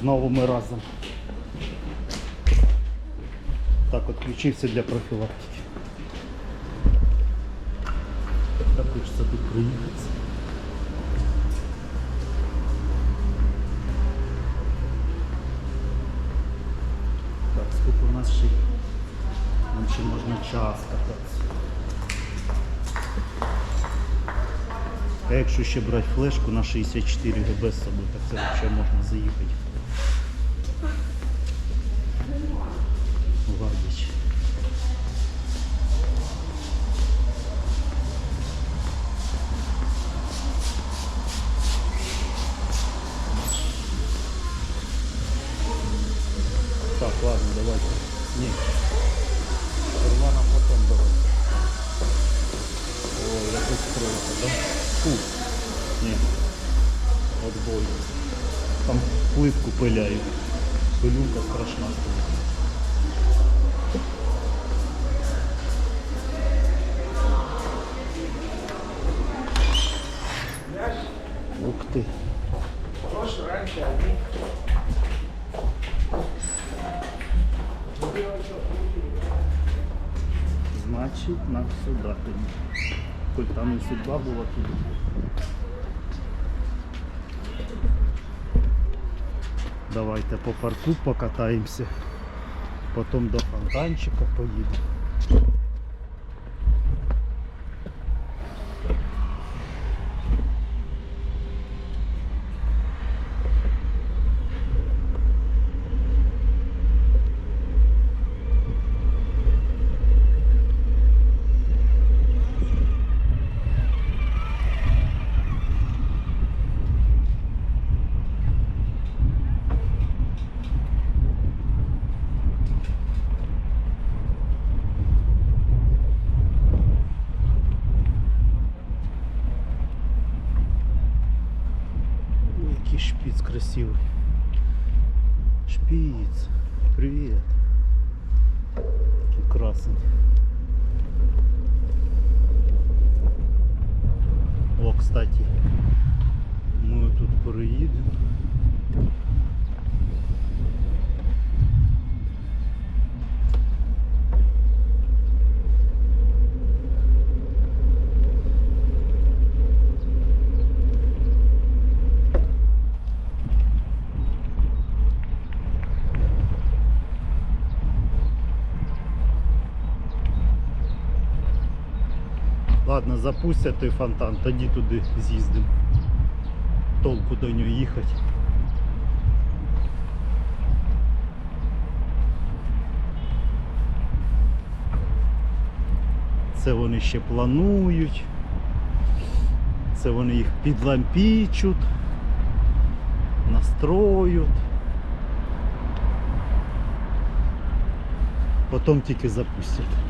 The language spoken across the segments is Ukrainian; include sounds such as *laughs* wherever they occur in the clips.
Знову ми разом. Так, відключився для профілактики. Так хочеться тут проїхатися. Так, скільки у нас ще? Нам ще можна час кататися. А якщо ще брати флешку на 64 ГБ з собою, так це взагалі можна заїхати. ладно, давайте. Ні. Сперва нам потом давайте. Ой, якось кровка, да? Фу. Ні. Отбой. Там плитку пиляють. Пилюка страшна стоїть. Сюди тоді. Хоч там і судьба була тут. Давайте по парку покатаємося. Потім до фонтанчика поїдемо. Привіт. Який красний. О, кстати, ми тут переїдемо. Ладно, запустять той фонтан, тоді туди з'їздимо. Толку до нього їхати. Це вони ще планують. Це вони їх підлампічуть, настроють. Потім тільки запустять.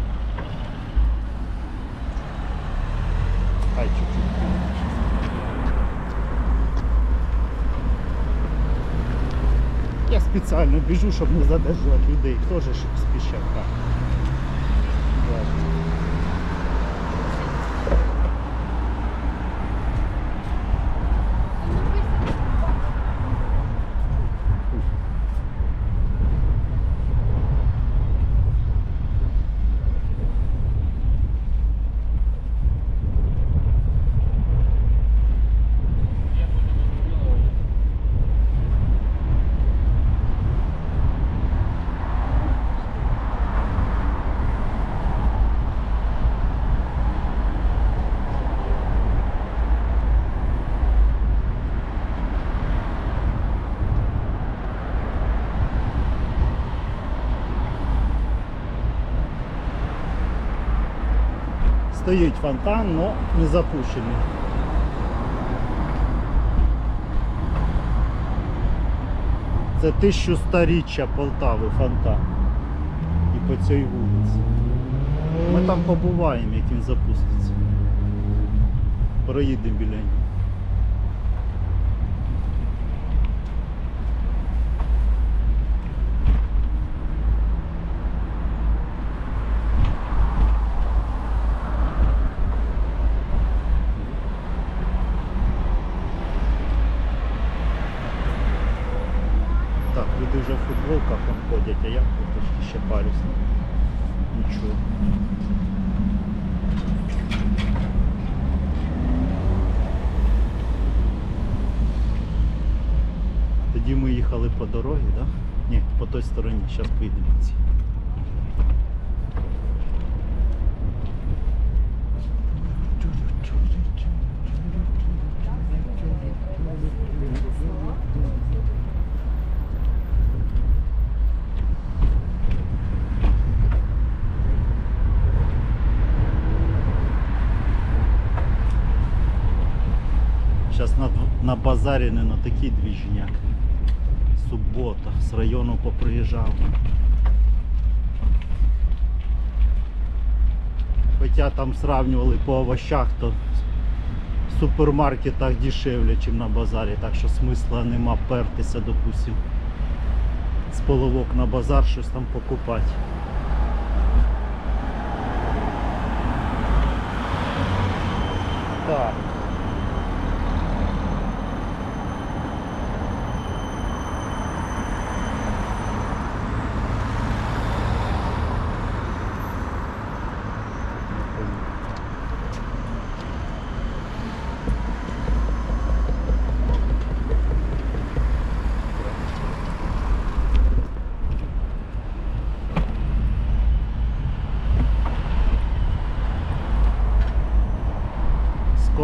Хай чуть-чуть. Я спеціально біжу, щоб не задержувати людей. Теж ж спішать. Так. Ладно. Стоїть фонтан, але не запущений. Це 1100-річчя Полтави фонтан. І по цій вулиці. Ми там побуваємо, як він запуститься. Проїдемо біля нього. я трошки ще парюсь. Нічого. Тоді ми їхали по дорозі? Да? Ні, по той стороні, зараз поїдемо. Зараз на, на базарі не на такий двіжняк. Субота, з району поприїжджав. Хоча там сравнювали по овощах, то в супермаркетах дешевле, ніж на базарі, так що смисла нема пертися, допустим, з половок на базар щось там покупати. Так.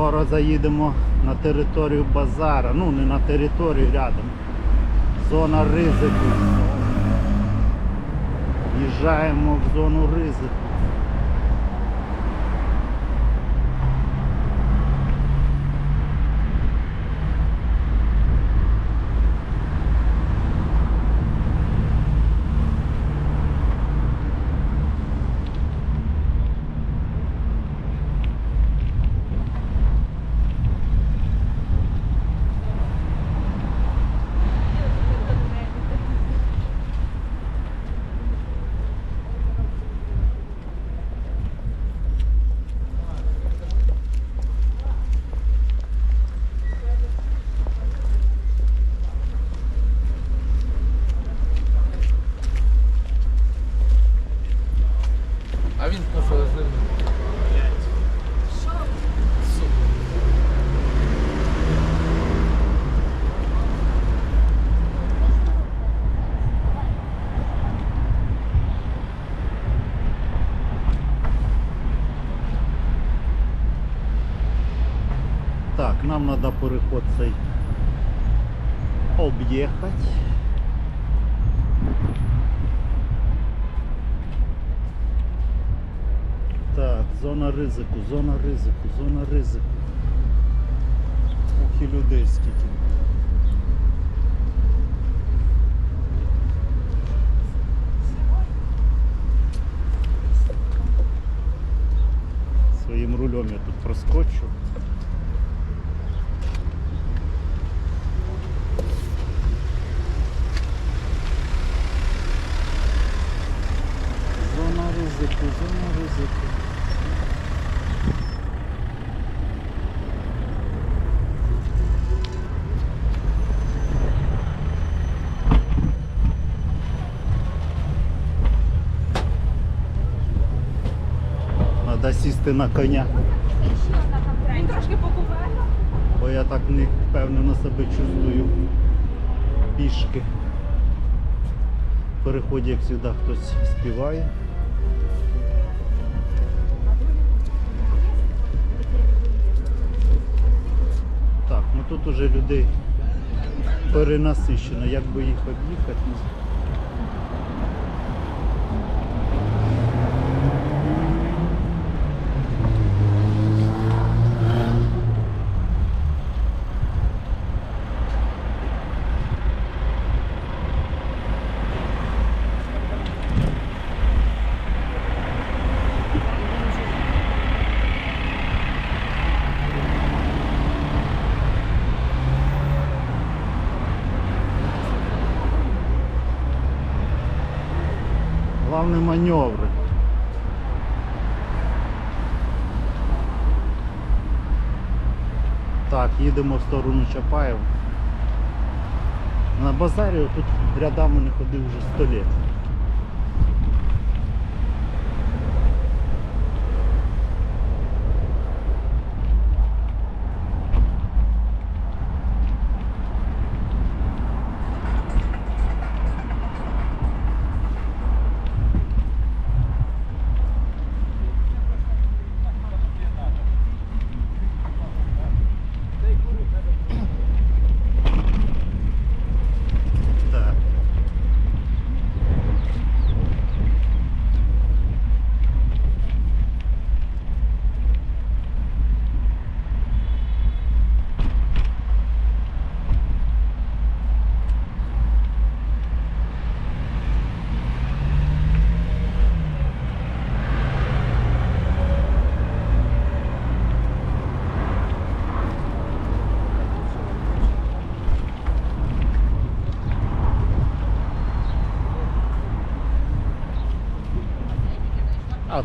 Скоро заїдемо на територію базара. Ну, не на територію рядом. Зона ризику. Їжджаємо в зону ризику. Так, нам треба переход цей об'їхати. Так, зона ризику, зона ризику, зона ризику. І людей скільки. Своїм рулем я тут проскочу. Зона ризику, зона ризику. Надо сісти на коня, Він трошки покупає. бо я так не впевнено себе чувствую пішки. В переході, як завжди, хтось співає. Так, ну тут уже людей перенасищено. Як би їх об'їхати? Главне маневри. Так, їдемо в сторону Чапаєва. На базарі тут рядами не ходив вже 100 літ.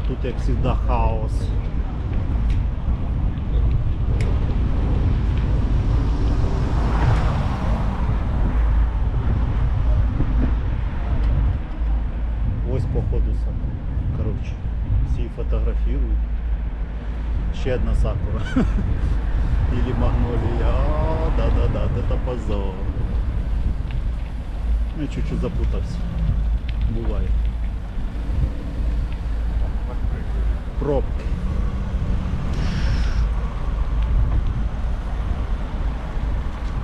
Тут, як завжди, хаос. Ось походу сам. Коротше, всі фотографірують. Ще одна сакура. *laughs* Или магнолія. Да-да-да, это позор. Я чуть-чуть запутався. Буває. Пробка.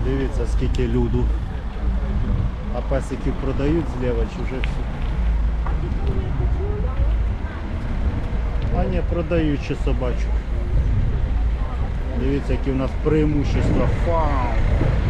Дивіться, скільки люду. А песиків продають зліва чи вже всі? А ні, продають ще собачок. Дивіться, які в нас преимущества. Фау!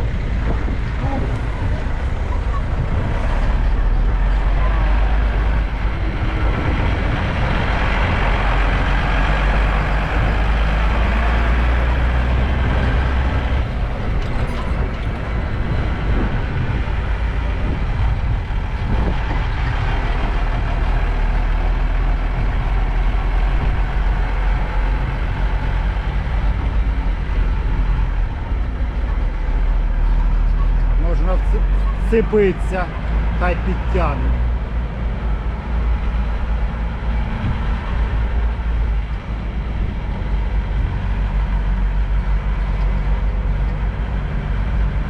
Вцепитися, хай підтягне.